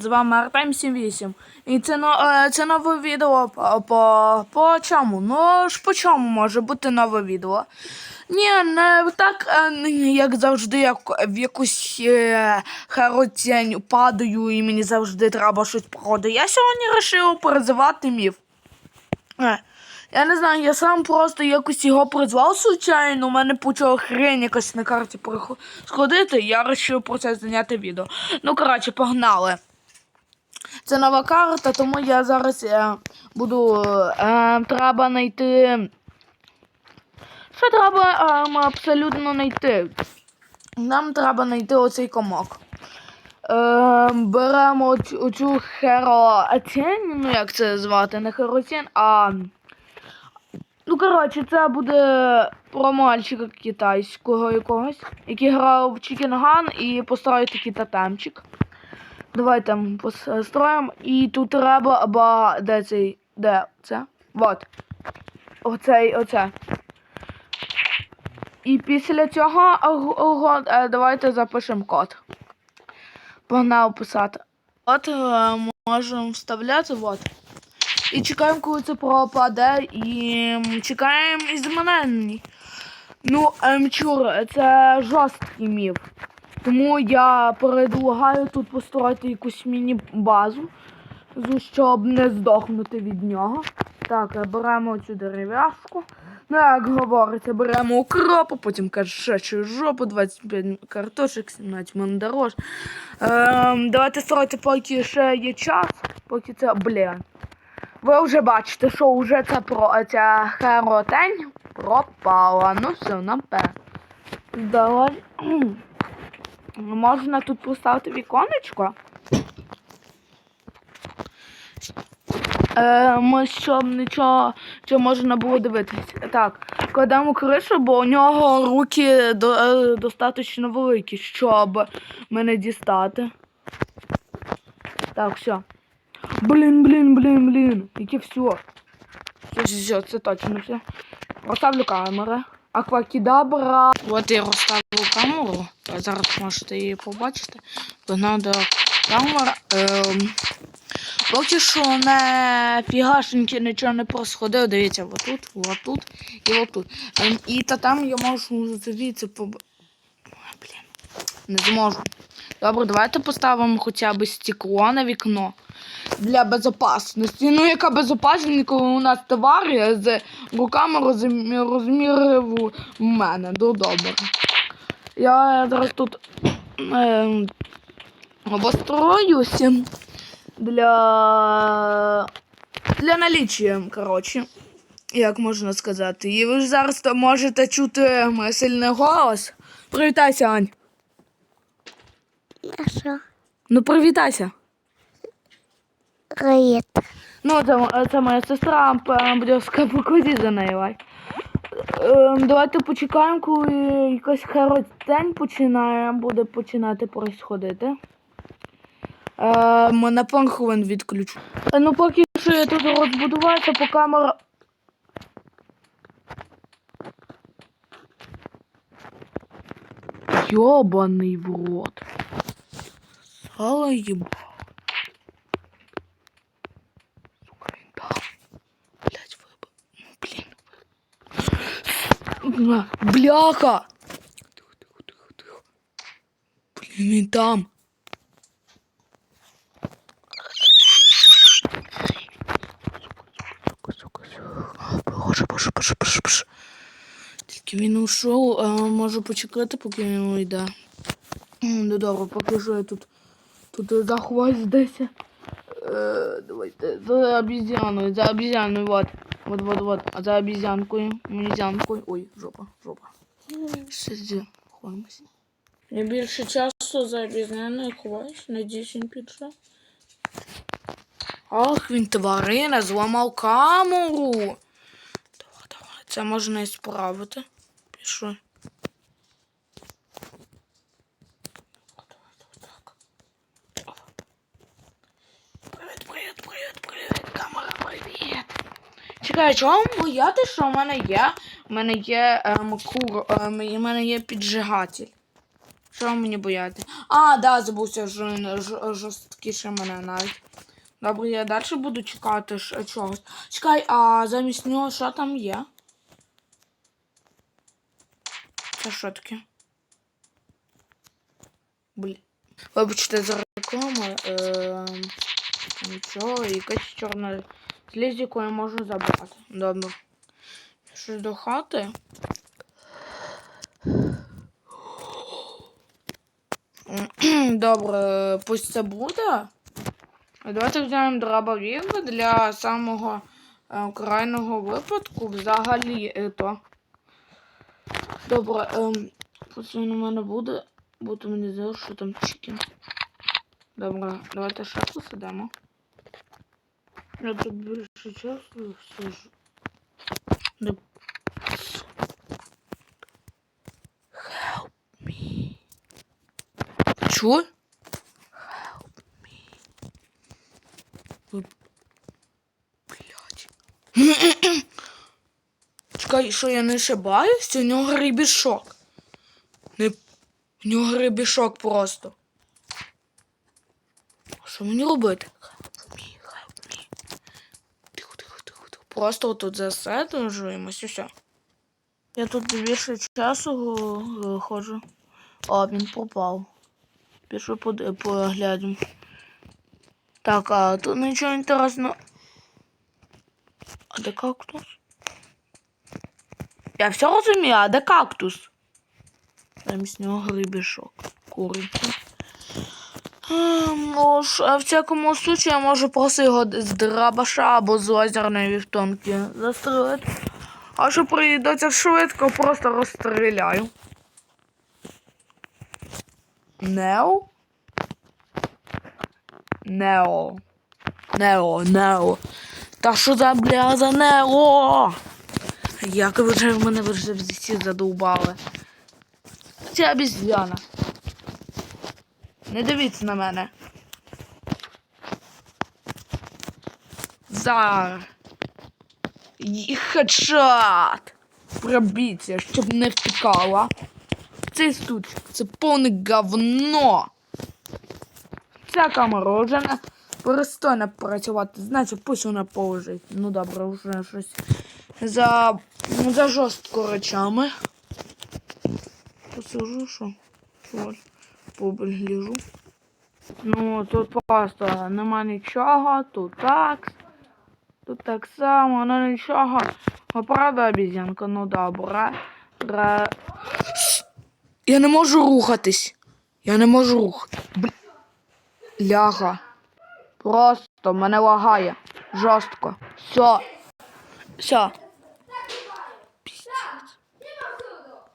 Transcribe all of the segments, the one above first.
З вами Артем 78. І це, е, це нове відео по, по, по чому? Ну ж по чому може бути нове відео? Ні, не так, е, як завжди, як в якусь е, харотень падаю і мені завжди треба щось проходити. Я сьогодні вирішив призивати міф. Е, Я не знаю, я сам просто якось його призвав случайно. У мене почала хрень якась на карті сходити, я вирішив про це зняти відео. Ну, коротше, погнали. Це нова карта, тому я зараз е, буду. Е, треба знайти. Що треба е, абсолютно знайти? Нам треба знайти оцей комок. Е, беремо оцю, оцю ну як це звати, не хероцін, а. Ну, коротше, це буде про мальчика китайського якогось, який грав в Чікінган і построїв такий тотемчик. Давайте построїмо. І тут треба або де цей. Де це? Вот. Оцей, оце. І після цього ого- ого, е, давайте запишемо код. Погнав писати. От е, можемо вставляти, вот. І чекаємо, коли це пропаде, і чекаємо ізмененні. Ну, емчур, це жорсткий міф. Тому я предлагаю тут построїти якусь міні-базу, щоб не здохнути від нього. Так, е, беремо цю дерев'яшку. Ну, як говориться, беремо укропу, потім кашачу жопу, 25 картошок, 17 мандарож. Ем, давайте строїти, поки ще є час, поки це, блін. Ви вже бачите, що вже ця, про, ця херотень пропала. Ну все, напевно. Давай. Можна тут поставити віконечко. Е, ми щоб нічого що можна було дивитися. Так, кладемо кришу, бо у нього руки до, е, достатньо великі, щоб мене дістати. Так, все. Блін, блін, блін, блін. Яке все. Все, все, все, це точно все. Розставлю камери. Аквакідабра. От я розставив камеру. Зараз можете її побачити. Вона камера. Ем, поки що не фігашеньки нічого не просходило. Дивіться, отут, отут і отут. Ем, і та там я можу звідси поб... Не зможу. Добре, давайте поставимо хоча б стекло на вікно для безопасності. Ну, яка безопасність, коли у нас товар з руками розмір, розмірів у мене. Ну, добре. Я зараз тут е, обостроюся для, для наліччя, коротше. Як можна сказати. І ви ж зараз можете чути сильний голос. Привітайся, Ань. А що? Ну, привітайся. Привіт. Ну, це, це моя сестра, буде скапокоді за нею. Ай. Ем, давайте почекаємо, коли якась день починає, буде починати происходити. Ем, на пару хвилин відключу. Е, Ну, поки що я тут розбудуваюся, по камера. Йобаний в рот. Сало їб. Сука, він там. Блять, вибив. Блін. На, Бляха! Тихо, тихо, тихо, тихо. Блін, він там. Сука, сука, сука. Боже, боже, боже, боже, боже. Тільки він ушов, а можу почекати, поки він уйде. М, Ну добре, поки що я тут, тут захвоздися. Е, давайте за обезьяною, за обезьяною, вот. Вот, вот, вот. А за обезьянкою, обезьянкою. Ой, жопа, жопа. Сиди, ховаємося. Я більше часу за обезьяною ховаюсь, надіюсь, він підше. Ах, він тварина, зламав камеру. Давай, давай, це можна і справити. Пішли. Привіт, привіт, привіт, привіт, камера, привіт. Чекай, чого бояти, що в мене є? У мене є ем, кур, ем, і в мене є піджигатель. Що мені бояти? А, да, забувся ж, ж, жорсткіше мене навіть. Добре, я далі буду чекати ж, чогось. Чекай, а замість нього що там є? Це що таке? Блін. Вибачте за рекламу. Ем, нічого, якась чорна слізь, яку я можу забрати. Добре. Щось до хати. Добре, пусть це буде. Давайте взяємо дробовик для самого е, крайнього випадку взагалі е, то. Добре, ем, пусть він у мене буде, бо то мені здається, що там чикен. Добре, давайте ще посидимо. Я тут більше часу все ж. Не... Help me. Чого? Ви- Блядь. Чекай, що я не ошибаюсь? У нього грибішок. Не... У нього грибішок просто. А Що мені робити? Help me, help me. Тихо, тихо, тихо, тихо. Просто тут заседжуємось і все. Я тут більше часу е, ходжу. А, він пропав. Пішу под- Так, а тут нічого інтересного. А де кактус? Я все розумію, а де кактус? Замість нього грибішок. Куриця. Ем, Ну а в всякому случаю я можу просто його з драбаша або з лазерної вівтонки застрелити. А що прийдеться швидко, просто розстріляю. Нео? Нео. Нео, Нео. Та що за бля за Нео? Як ви вже мене вже всі задовбали. Це обіз'яна. Не дивіться на мене. Зар. І Хедшот. Пробіться, щоб не втікала. Цей стучик, це повне говно. Ця камера вже не працювати, значить пусть вона положить. Ну добре, вже щось за, за жорстко речами. Посижу, що? Ось, погляжу. Ну, тут просто нема нічого, тут так. Тут так само, ну нічого. А правда, обізянка, ну добре. Ре... Я не можу рухатись. Я не можу рухатись. Бл... Ляга. Просто мене лагає. Жорстко. Все. Все.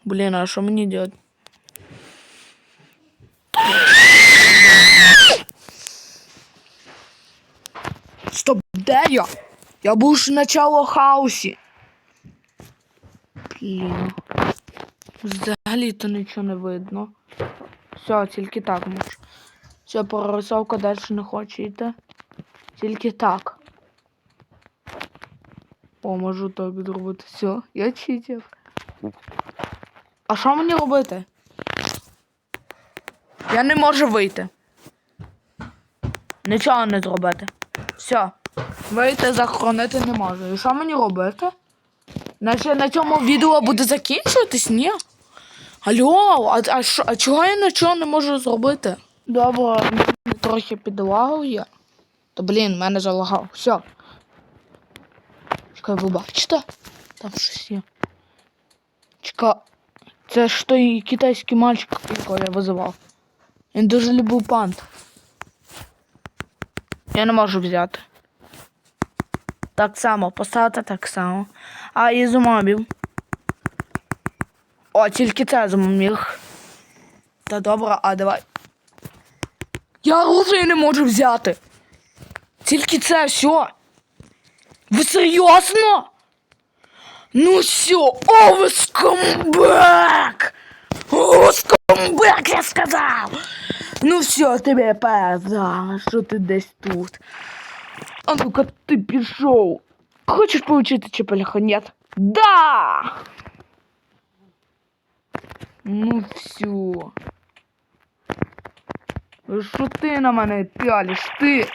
Блін, а що мені делать? Стоп, де я? Я був ж начало хаосі. Блін. Взагалі-то нічого не видно. Все, тільки так можу. Все, прорисовка далі не хоче йти. Тільки так. О, можу так зробити. Все, я читів. А що мені робити? Я не можу вийти. Нічого не зробити. Все. Вийти захоронити не можу. І що мені робити? Наче на цьому відео буде закінчуватись, ні? Алло, а, а, що- а чого я нічого не можу зробити? Добре, трохи підлагує. То блін, мене залагав. Все. Чекай, ви бачите? Там щось є. Чекай. Це ж той китайський мальчик, якого я визивав. Він дуже любив пант. Я не можу взяти. Так само, поставити так само. А і зумобів. О, тільки це зуміг. Та добре, а давай. Я оружие не можу взяти. Тільки це все. Ви серйозно? Ну все, о, ви скомбек! О, скомбек, я сказав! Ну все, тебе передала, що ти десь тут. А ну-ка ти пішов. Хочеш получити чепеляха? Нет? Да! Ну все. Що ти на мене пялиш? Ти?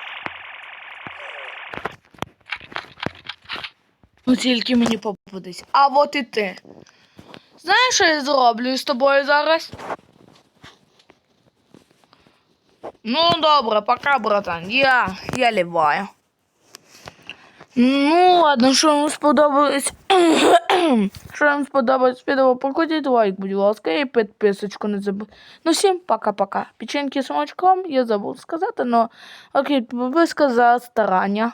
Ну тільки мені попадись. А от і ти. Знаєш, що я зроблю з тобою зараз? Ну, добре, пока, братан. Я, я ліваю. Ну, ладно, що вам сподобалось. що вам сподобалось відео, покладіть лайк, будь ласка, і підписочку не забудьте. Ну, всім пока-пока. Печеньки з молочком, я забув сказати, но окей, підписка за старання.